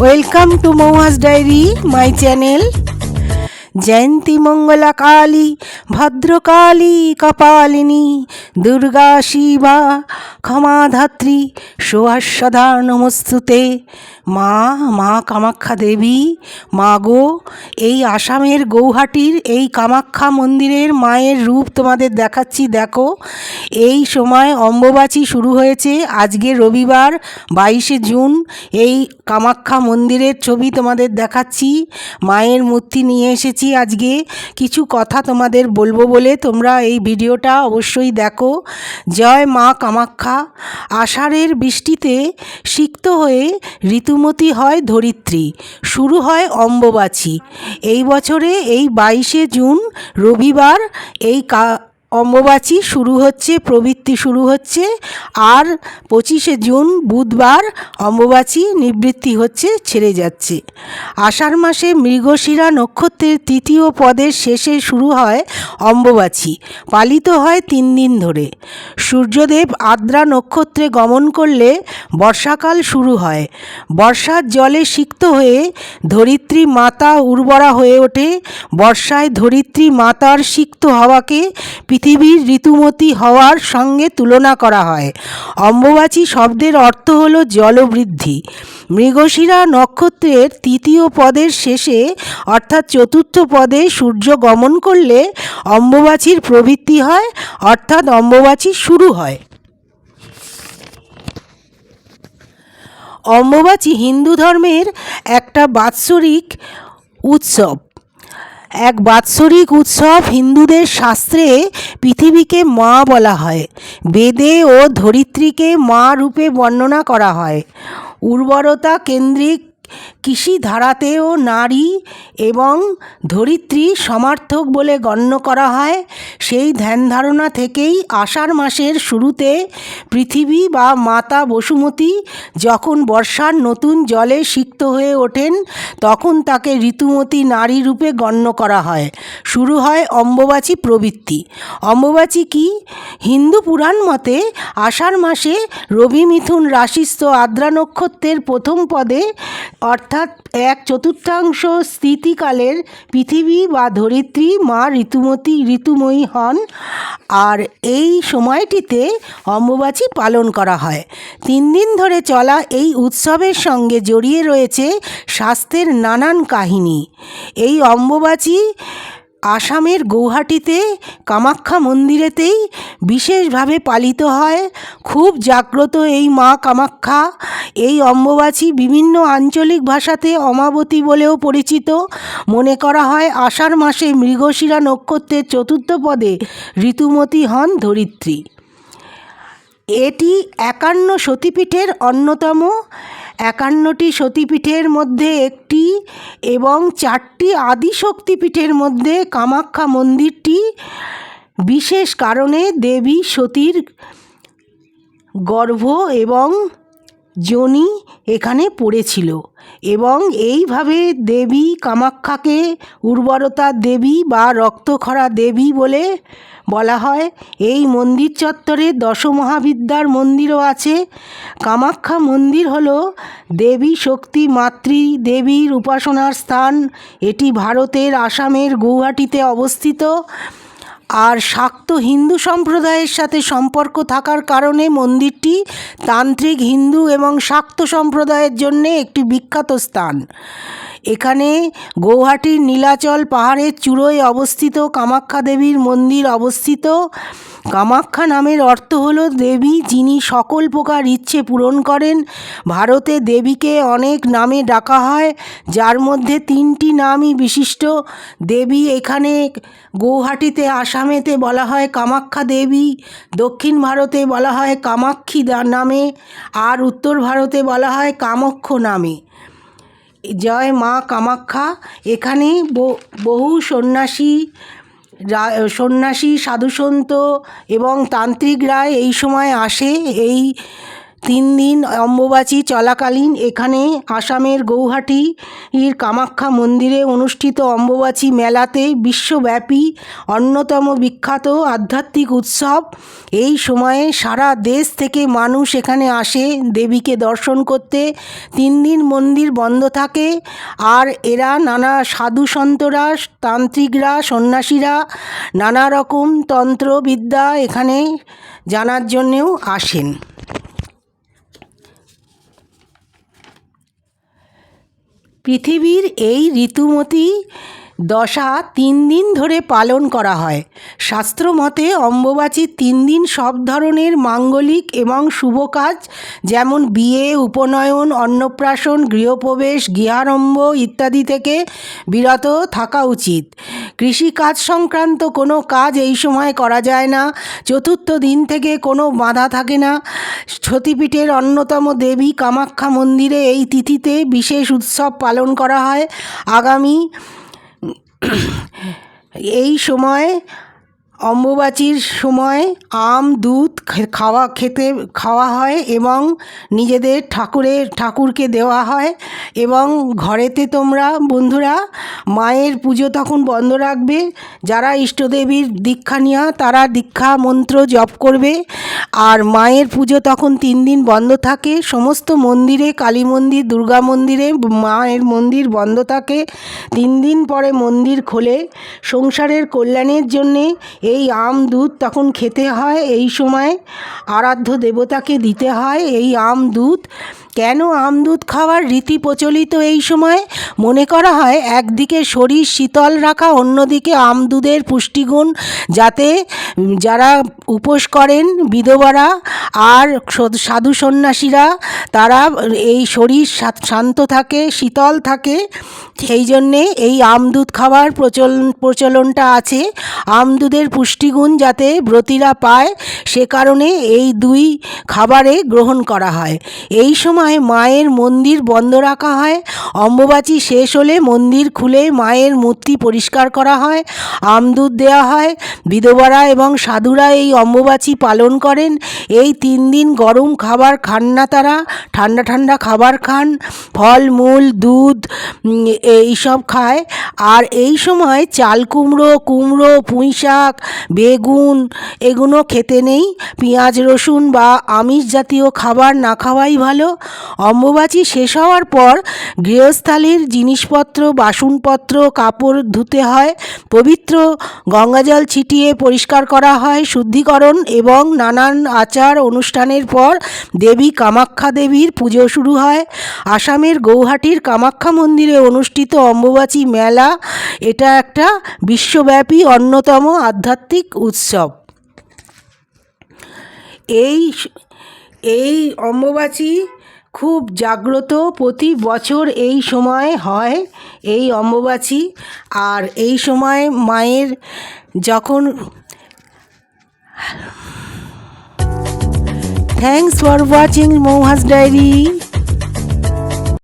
Welcome to Mouhas diary my channel জয়ন্তী মঙ্গলা কালী ভদ্রকালী কপালিনী দুর্গা শিবা ক্ষমাধাত্রী সুহাস্যদা নমস্তুতে মা মা কামাখ্যা দেবী, মা গো, এই আসামের গৌহাটির এই কামাখ্যা মন্দিরের মায়ের রূপ তোমাদের দেখাচ্ছি, দেখো। এই সময় অম্বুবাচী শুরু হয়েছে, আজকে রবিবার, বাইশে জুন, এই কামাখ্যা মন্দিরের ছবি তোমাদের দেখাচ্ছি। মায়ের মূর্তি নিয়ে এসেছি আজকে। কিছু কথা তোমাদের বলব বলে তোমরা এই ভিডিওটা অবশ্যই দেখো। জয় মা কামাখ্যা। আষাঢ়ের বৃষ্টিতে সিক্ত হয়ে ঋতুমতি হয় ধরিত্রী। শুরু হয় অম্বুবাচী। এই বছরে এই বাইশে জুন রবিবার এই অম্বুবাচী শুরু হচ্ছে, প্রবৃত্তি শুরু হচ্ছে, আর পঁচিশে জুন, বুধবার, অম্বুবাচী নিবৃত্তি হচ্ছে, ছেড়ে যাচ্ছে। আষাঢ় মাসে মৃগশিরা নক্ষত্রের তৃতীয় পদের শেষে শুরু হয় অম্বুবাচী, পালিত হয় তিন দিন ধরে। সূর্যদেব আদ্রা নক্ষত্রে গমন করলে বর্ষাকাল শুরু হয়। বর্ষার জলে সিক্ত হয়ে ধরিত্রী মাতা উর্বরা হয়ে ওঠে। বর্ষায় ধরিত্রী মাতার সিক্ত হওয়াকে পৃথিবীর ঋতুমতি হওয়ার সঙ্গে তুলনা করা হয়। অম্বুবাচী শব্দের অর্থ হল জলবৃদ্ধি। মৃগশিরা নক্ষত্রের তৃতীয় পদের শেষে, অর্থাৎ চতুর্থ পদে সূর্য গমন করলে অম্বুবাচীর প্রবৃত্তি হয়, অর্থাৎ অম্বুবাচী শুরু হয়। অম্বুবাচী হিন্দু ধর্মের একটা বাৎসরিক উৎসব। এক বাৎসরিক উৎসব হিন্দুদের শাস্ত্রে পৃথিবীকে মা বলা হয়। বেদে ও ধরিত্রীকে মা রূপে বর্ণনা করা হয়। উর্বরতা কেন্দ্রিক কৃষি ধারাতেও নারী এবং ধরিত্রী সমার্থক বলে গণ্য করা হয়। সেই ধ্যান ধারণা থেকেই আষাঢ় মাসের শুরুতে পৃথিবী বা মাতা বসুমতী যখন বর্ষার নতুন জলে সিক্ত হয়ে ওঠেন, তখন তাকে ঋতুমতী নারী রূপে গণ্য করা হয়। শুরু হয় অম্বুবাচী প্রবৃত্তি। অম্বুবাচী কি? হিন্দু পুরাণ মতে আষাঢ় মাসে রবি মিথুন রাশিস্থ আদ্রা নক্ষত্রের প্রথম পদে অর্থাৎ এক চতুর্থাংশ স্থিতিকালের পৃথিবী বা ধরিত্রী মা ঋতুমতী ঋতুময়ী হন। আর এই সময়টিতে অম্বুবাচী পালন করা হয়। তিন দিন ধরে চলা এই উৎসবের সঙ্গে জড়িয়ে রয়েছে স্বাস্থ্যের নানান কাহিনী। এই অম্বুবাচী আসামের গৌহাটিতে, কামাখ্যা মন্দিরেতেই বিশেষভাবে পালিত হয়। খুব জাগ্রত এই মা কামাখ্যা। এই অম্বুবাচী বিভিন্ন আঞ্চলিক ভাষাতে অমাবতী বলেও পরিচিত। মনে করা হয়, আষাঢ় মাসে মৃগশিরা নক্ষত্রের চতুর্থ পদে ঋতুমতী হন ধরিত্রী। এটি একান্ন সতীপীঠের অন্যতম। একান্নটি সতীপীঠের মধ্যে একটি এবং চারটি আদি শক্তিপীঠের মধ্যে কামাখ্যা মন্দিরটি, বিশেষ কারণে দেবী সতীর গর্ভ এবং যোনি এখানে পড়েছিল। এবং এইভাবে দেবী কামাখ্যাকে উর্বরতা দেবী বা রক্তখরা দেবী বলে বলা হয়। এই মন্দির চত্বরে দশমহাবিদ্যার মন্দিরও আছে। কামাখ্যা মন্দির হল দেবী শক্তি মাতৃ দেবীর উপাসনার স্থান। এটি ভারতের আসামের গৌহাটিতে অবস্থিত। আর শাক্ত হিন্দু সম্প্রদায়ের সাথে সম্পর্ক থাকার কারণে মন্দিরটি তান্ত্রিক হিন্দু এবং শাক্ত সম্প্রদায়ের জন্য একটি বিখ্যাত স্থান। এখানে গৌহাটির নীলাচল পাহাড়ের চূড়োয় অবস্থিত কামাখ্যা দেবীর মন্দির অবস্থিত। কামাখ্যা নামের অর্থ হল দেবী যিনি সকল প্রকার ইচ্ছে পূরণ করেন। ভারতে দেবীকে অনেক নামে ডাকা হয়, যার মধ্যে তিনটি নামই বিশিষ্ট। দেবী এখানে গৌহাটিতে আসামেতে বলা হয় কামাখ্যা দেবী, দক্ষিণ ভারতে বলা হয় কামাক্ষী নামে, আর উত্তর ভারতে বলা হয় কামক্ষ নামে। জয় মা কামাখ্যা এখানে বহু সন্ন্যাসী সন্ন্যাসী, সাধুসন্ত এবং তান্ত্রিকরা এই সময় আসে এই তিন দিন অম্বুবাচী চলাকালীন এখানে আসামের গৌহাটির কামাখ্যা মন্দিরে অনুষ্ঠিত অম্বুবাচী মেলাতে বিশ্বব্যাপী অন্যতম বিখ্যাত আধ্যাত্মিক উৎসব। এই সময়ে সারা দেশ থেকে মানুষ এখানে আসে দেবীকে দর্শন করতে। তিন দিন মন্দির বন্ধ থাকে আর এরা নানা সাধু সন্তরা, তান্ত্রিকরা, সন্ন্যাসীরা, নানা রকম তন্ত্রবিদ্যা এখানে জানার জন্যেও আসেন। পৃথিবীর এই ঋতুমতী দশা তিন দিন ধরে পালন করা হয়। শাস্ত্র মতে অম্বুবাচীর তিন দিন সব ধরনের মাঙ্গলিক এবং শুভ কাজ, যেমন বিয়ে, উপনয়ন, অন্নপ্রাশন, গৃহপ্রবেশ, গৃহারম্ভ ইত্যাদি থেকে বিরত থাকা উচিত। কৃষিকাজ সংক্রান্ত কোনো কাজ এই সময় করা যায় না। চতুর্থ দিন থেকে কোনো বাধা থাকে না। সতীপীঠের অন্যতম দেবী কামাখ্যা মন্দিরে এই তিথিতে বিশেষ উৎসব পালন করা হয়। আগামী এই সময় অম্বুবাচীর সময় আম, দুধ খাওয়া খেতে, খাওয়া হয় এবং নিজেদের ঠাকুরের ঠাকুরকে দেওয়া হয় এবং ঘরেতে তোমরা বন্ধুরা মায়ের পুজো তখন বন্ধ রাখবে। যারা ইষ্টদেবীর দীক্ষা নেওয়া তারা দীক্ষা মন্ত্র জপ করবে। আর মায়ের পুজো তখন তিন দিন বন্ধ থাকে। সমস্ত মন্দিরে, কালী মন্দির, দুর্গা মন্দিরে মায়ের মন্দির বন্ধ থাকে। তিন দিন পরে মন্দির খোলে। সংসারের কল্যাণের জন্যে এই আম দুধ তখন খেতে হয় এই সময়। আরাধ্য দেবতাকে দিতে হয় এই আম দুধ। কেন আম দুধ খাওয়ার রীতি প্রচলিত এই সময়? মনে করা হয় একদিকে শরীর শীতল রাখা, অন্যদিকে আম দুধের পুষ্টিগুণ যাতে যারা উপোস করেন বিধবারা আর সাধু সন্ন্যাসীরা, তারা এই শরীর শান্ত থাকে, শীতল থাকে। সেই জন্যে এই আম দুধ খাওয়ার প্রচল, প্রচলনটা আছে। আম দুধের পুষ্টিগুণ যাতে ব্রতীরা পায়, সে কারণে এই দুই খাবারে গ্রহণ করা হয়। এই সময় মায়ের মন্দির বন্ধ রাখা হয়। অম্বুবাচী শেষ হলে মন্দির খুলে মায়ের মূর্তি পরিষ্কার করা হয় আম দুধ দেওয়া হয়। বিধবারা এবং সাধুরা এই অম্বুবাচী পালন করেন। এই তিন দিন গরম খাবার খান না তারা, ঠান্ডা ঠান্ডা খাবার খান। ফল, মূল, দুধ এইসব খায়। আর এই সময় চাল কুমড়ো কুমড়ো, পুঁই শাক, বেগুন এগুলো খেতে নেই। পেঁয়াজ, রসুন বা আমিষ জাতীয় খাবার না খাওয়াই ভালো। অম্বুবাচী শেষ হওয়ার পর গৃহস্থালির জিনিসপত্র, বাসনপত্র, কাপড় ধুতে হয়, পবিত্র গঙ্গাজল ছিটিয়ে পরিষ্কার করা হয়, শুদ্ধিকরণ এবং নানান আচার অনুষ্ঠানের পর দেবী কামাখ্যা দেবীর পুজো শুরু হয়। আসামের গৌহাটির কামাখ্যা মন্দিরে অনুষ্ঠিত অম্বুবাচী মেলা, এটা একটা বিশ্বব্যাপী অন্যতম আধ্যাত্মিক উৎসব। এই এই অম্বুবাচী খুব জাগ্রত প্রতি বছর এই সময় হয় এই অম্বুবাচী। আর এই সময় মায়ের যখন thanks for watching Mouhas diary